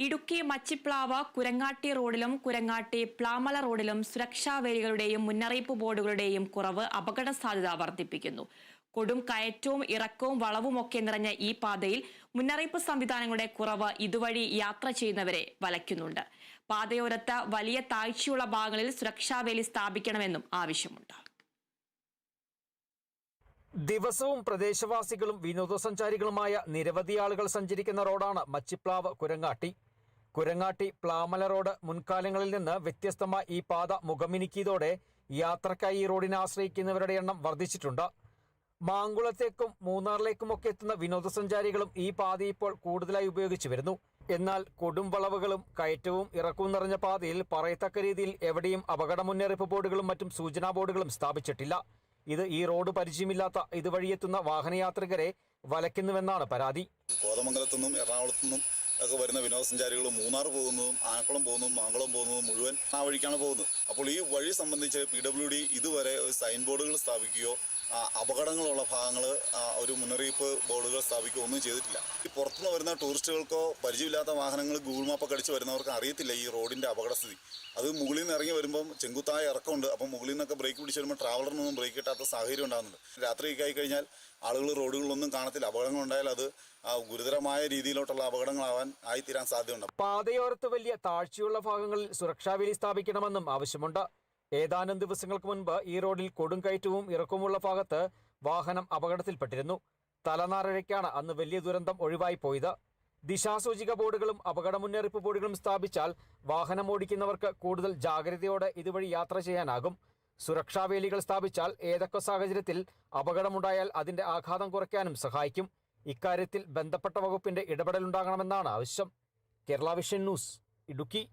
ഇടുക്കി മച്ചിപ്ലാവ് കുരങ്ങാട്ടി റോഡിലും കുരങ്ങാട്ടി പ്ലാമല റോഡിലും സുരക്ഷാ വേലികളുടെയും മുന്നറിയിപ്പ് ബോർഡുകളുടെയും കുറവ് അപകട സാധ്യത വർദ്ധിപ്പിക്കുന്നു. കൊടും കയറ്റവും ഇറക്കവും വളവുമൊക്കെ നിറഞ്ഞ ഈ പാതയിൽ മുന്നറിയിപ്പ് സംവിധാനങ്ങളുടെ കുറവ് ഇതുവഴി യാത്ര ചെയ്യുന്നവരെ വലയ്ക്കുന്നുണ്ട്. പാതയോരത്ത് വലിയ താഴ്ചയുള്ള ഭാഗങ്ങളിൽ സുരക്ഷാ വേലി സ്ഥാപിക്കണമെന്നും ആവശ്യമുണ്ട്. ദിവസവും പ്രദേശവാസികളും വിനോദസഞ്ചാരികളുമായ നിരവധി ആളുകൾ സഞ്ചരിക്കുന്ന റോഡാണ് മച്ചിപ്ലാവ് കുരങ്ങാട്ടി. കുരങ്ങാട്ടി പ്ലാമല റോഡ് മുൻകാലങ്ങളിൽ നിന്ന് വ്യത്യസ്തമായി ഈ പാത മുഖമിനുക്കിയതോടെ യാത്രക്കായി ഈ റോഡിനെ ആശ്രയിക്കുന്നവരുടെ എണ്ണം വർദ്ധിച്ചിട്ടുണ്ട്. മാങ്കുളത്തേക്കും മൂന്നാറിലേക്കുമൊക്കെ എത്തുന്ന വിനോദസഞ്ചാരികളും ഈ പാത ഇപ്പോൾ കൂടുതലായി ഉപയോഗിച്ചു വരുന്നു. എന്നാൽ കൊടും വളവുകളും കയറ്റവും ഇറക്കവും നിറഞ്ഞ പാതയിൽ പറയത്തക്ക രീതിയിൽ എവിടെയും അപകട മുന്നറിയിപ്പ് ബോർഡുകളും മറ്റും സൂചനാ ബോർഡുകളും സ്ഥാപിച്ചിട്ടില്ല. ഇത് ഈ റോഡ് പരിചയമില്ലാത്ത ഇതുവഴിയെത്തുന്ന വാഹനയാത്രികരെ വലയ്ക്കുന്നുവെന്നാണ് പരാതി. കോതമംഗലത്തു നിന്നും എറണാകുളത്തു നിന്നും ഒക്കെ വരുന്ന വിനോദസഞ്ചാരികൾ മൂന്നാർ പോകുന്നതും ആനക്കുളം പോകുന്നതും മാങ്കുളം പോകുന്നതും മുഴുവൻ ആ വഴിക്കാണ് പോകുന്നത്. അപ്പോൾ ഈ വഴി സംബന്ധിച്ച് പി ഡബ്ല്യു ഡി ഇതുവരെ സൈൻ ബോർഡുകൾ സ്ഥാപിക്കുകയോ അപകടങ്ങളുള്ള ഭാഗങ്ങൾ ഒരു മുന്നറിയിപ്പ് ബോർഡുകൾ സ്ഥാപിക്കുകയോ ഒന്നും ചെയ്തിട്ടില്ല. ഈ പുറത്തുനിന്ന് വരുന്ന ടൂറിസ്റ്റുകൾക്കോ പരിചയമില്ലാത്ത വാഹനങ്ങൾ ഗൂഗിൾ മാപ്പൊക്കെ അടിച്ച് വരുന്നവർക്ക് അറിയത്തില്ല ഈ റോഡിന്റെ അപകടസ്ഥിതി. അത് മുകളിൽ നിന്ന് ഇറങ്ങി വരുമ്പം ചെങ്കുത്തായ ഇറക്കമുണ്ട്. അപ്പം മുകളിൽ നിന്നൊക്കെ ബ്രേക്ക് പിടിച്ച് വരുമ്പോൾ ട്രാവലറിനൊന്നും ബ്രേക്ക് കിട്ടാത്ത സാഹചര്യം ഉണ്ടാകുന്നുണ്ട്. രാത്രിയൊക്കെ ആയി കഴിഞ്ഞാൽ ആളുകൾ റോഡുകളിലൊന്നും കാണത്തില്ല. അപകടങ്ങൾ ഉണ്ടായാൽ അത് ഗുരുതരമായ രീതിയിലോട്ടുള്ള അപകടങ്ങളാവാൻ ആയിത്തീരാൻ സാധ്യതയുണ്ട്. പാതയോരത്ത് വലിയ താഴ്ചയുള്ള ഭാഗങ്ങളിൽ സുരക്ഷാ വേലി സ്ഥാപിക്കണമെന്നും ആവശ്യമുണ്ട്. ഏതാനും ദിവസങ്ങൾക്ക് മുൻപ് ഈ റോഡിൽ കൊടുങ്കയറ്റവും ഇറക്കവുമുള്ള ഭാഗത്ത് വാഹനം അപകടത്തിൽപ്പെട്ടിരുന്നു. തലനാറഴയ്ക്കാണ് അന്ന് വലിയ ദുരന്തം ഒഴിവായി പോയത്. ദിശാസൂചിക ബോർഡുകളും അപകട മുന്നറിയിപ്പ് ബോർഡുകളും സ്ഥാപിച്ചാൽ വാഹനം ഓടിക്കുന്നവർക്ക് കൂടുതൽ ജാഗ്രതയോടെ ഇതുവഴി യാത്ര ചെയ്യാനാകും. സുരക്ഷാ വേലികൾ സ്ഥാപിച്ചാൽ ഏതൊക്കെ സാഹചര്യത്തിൽ അപകടമുണ്ടായാൽ അതിന്റെ ആഘാതം കുറയ്ക്കാനും സഹായിക്കും. ഇക്കാര്യത്തിൽ ബന്ധപ്പെട്ട വകുപ്പിന്റെ ഇടപെടലുണ്ടാകണമെന്നാണ് ആവശ്യം. Kerala vision news Idukki.